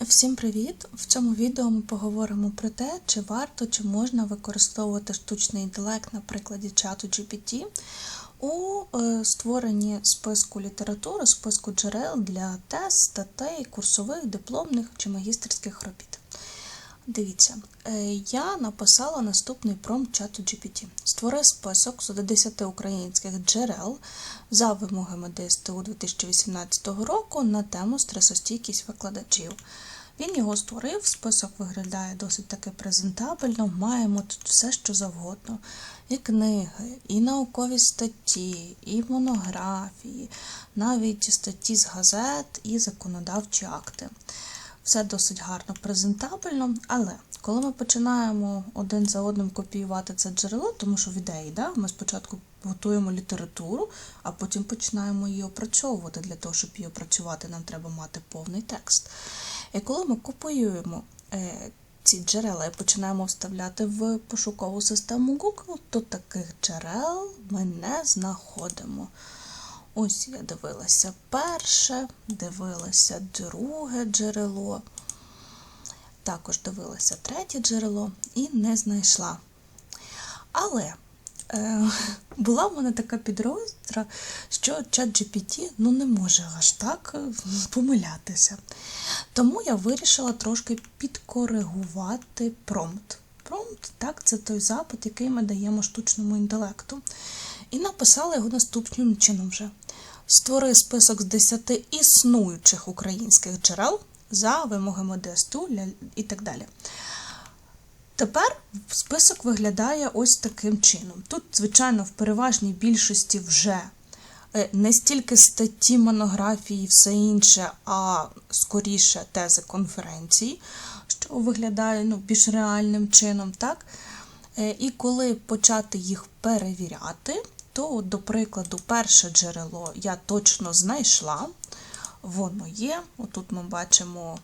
Всім привіт! В цьому відео ми поговоримо про те, чи варто чи можна використовувати штучний інтелект на прикладі чату GPT у е, створенні списку літератури, списку джерел для тест, статей, курсових, дипломних чи магістерських робіт. Дивіться, е, я написала наступний промпт чату GPT. Створи список з 10 українських джерел за вимогами ДСТУ 2018 року на тему стресостійкість викладачів. Він його створив, список виглядає досить таки презентабельно. Маємо тут все, що завгодно: і книги, і наукові статті, і монографії, навіть статті з газет і законодавчі акти. Все досить гарно презентабельно, але коли ми починаємо один за одним копіювати це джерело, тому що в ідеї, да, ми спочатку готуємо літературу, а потім починаємо її опрацьовувати. Для того, щоб її опрацювати, нам треба мати повний текст. І коли ми копіюємо е, ці джерела і починаємо вставляти в пошукову систему Google, то таких джерел ми не знаходимо. Ось я дивилася перше, дивилася друге джерело, також дивилася третє джерело і не знайшла. Але е, була в мене така підроздра, що ChatGPT ну, не може аж так е, помилятися. Тому я вирішила трошки підкоригувати промпт. Промпт, так, це той запит, який ми даємо штучному інтелекту. І написала його наступним чином вже. Створи список з 10 існуючих українських джерел за вимогами ДСТУ і так далі. Тепер список виглядає ось таким чином. Тут, звичайно, в переважній більшості вже не стільки статті, монографії і все інше, а скоріше тези конференцій, що виглядає ну, більш реальним чином. так? І коли почати їх перевіряти, то, до прикладу, перше джерело я точно знайшла. Воно є. Отут ми бачимо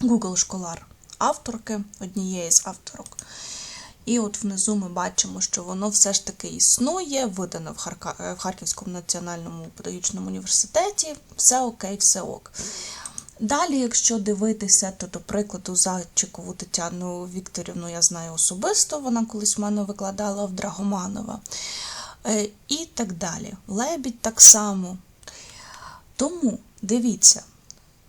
Google Школар авторки, однієї з авторок. І от внизу ми бачимо, що воно все ж таки існує, видано в, Харка... в Харківському національному педагогічному університеті. Все окей, все ок. Далі, якщо дивитися, то, до прикладу, Зайчикову Тетяну Вікторівну я знаю особисто, вона колись в мене викладала в Драгоманова. Е, і так далі. Лебідь так само. Тому дивіться,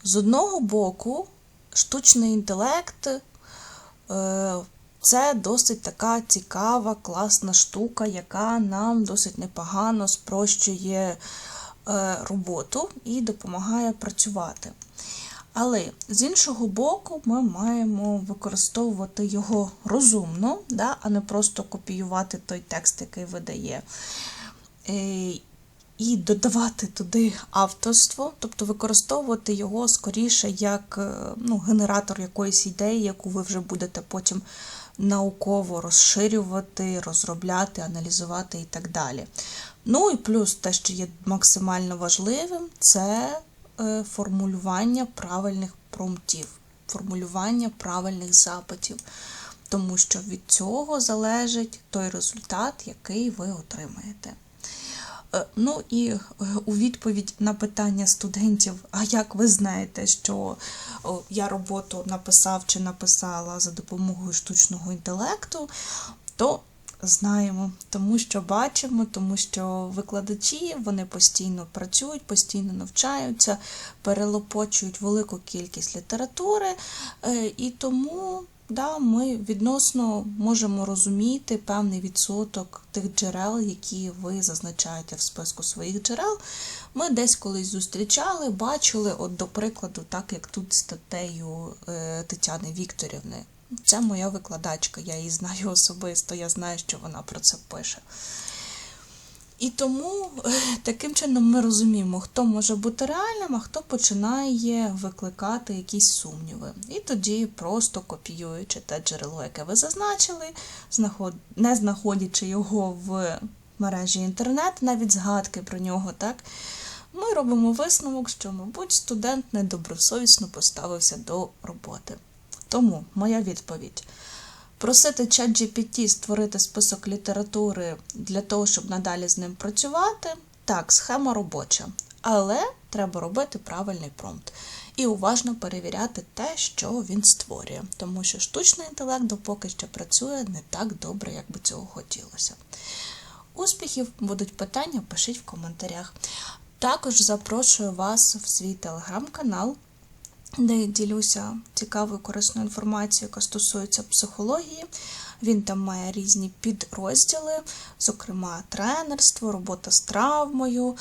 з одного боку, штучний інтелект е, це досить така цікава, класна штука, яка нам досить непогано спрощує роботу і допомагає працювати. Але з іншого боку, ми маємо використовувати його розумно, да, а не просто копіювати той текст, який видає. І додавати туди авторство, тобто використовувати його скоріше як ну, генератор якоїсь ідеї, яку ви вже будете потім науково розширювати, розробляти, аналізувати і так далі. Ну і плюс те, що є максимально важливим, це формулювання правильних промптів, формулювання правильних запитів, тому що від цього залежить той результат, який ви отримаєте. Ну і у відповідь на питання студентів, а як ви знаєте, що я роботу написав чи написала за допомогою штучного інтелекту, то знаємо, тому що бачимо, тому що викладачі вони постійно працюють, постійно навчаються, перелопочують велику кількість літератури, і тому да, ми відносно можемо розуміти певний відсоток тих джерел, які ви зазначаєте в списку своїх джерел. Ми десь колись зустрічали, бачили, от, до прикладу, так як тут статтею Тетяни Вікторівни. Це моя викладачка, я її знаю особисто, я знаю, що вона про це пише. І тому таким чином ми розуміємо, хто може бути реальним, а хто починає викликати якісь сумніви. І тоді, просто копіюючи те джерело, яке ви зазначили, не знаходячи його в мережі інтернет, навіть згадки про нього, так, ми робимо висновок, що, мабуть, студент недобросовісно поставився до роботи. Тому моя відповідь. Просити ChatGPT створити список літератури для того, щоб надалі з ним працювати, так, схема робоча. Але треба робити правильний промпт. і уважно перевіряти те, що він створює, тому що штучний інтелект допоки що працює не так добре, як би цього хотілося. Успіхів будуть питання, пишіть в коментарях. Також запрошую вас в свій телеграм-канал, де я ділюся цікавою корисною інформацією, яка стосується психології. Він там має різні підрозділи, зокрема тренерство, робота з травмою,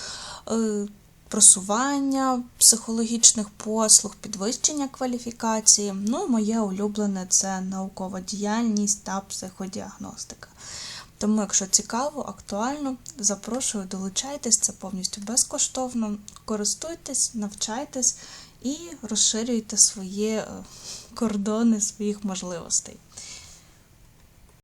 е, просування психологічних послуг, підвищення кваліфікації. Ну, моє улюблене це наукова діяльність та психодіагностика. Тому, якщо цікаво, актуально, запрошую, долучайтесь, це повністю безкоштовно. Користуйтесь, навчайтесь і розширюйте свої е, кордони своїх можливостей.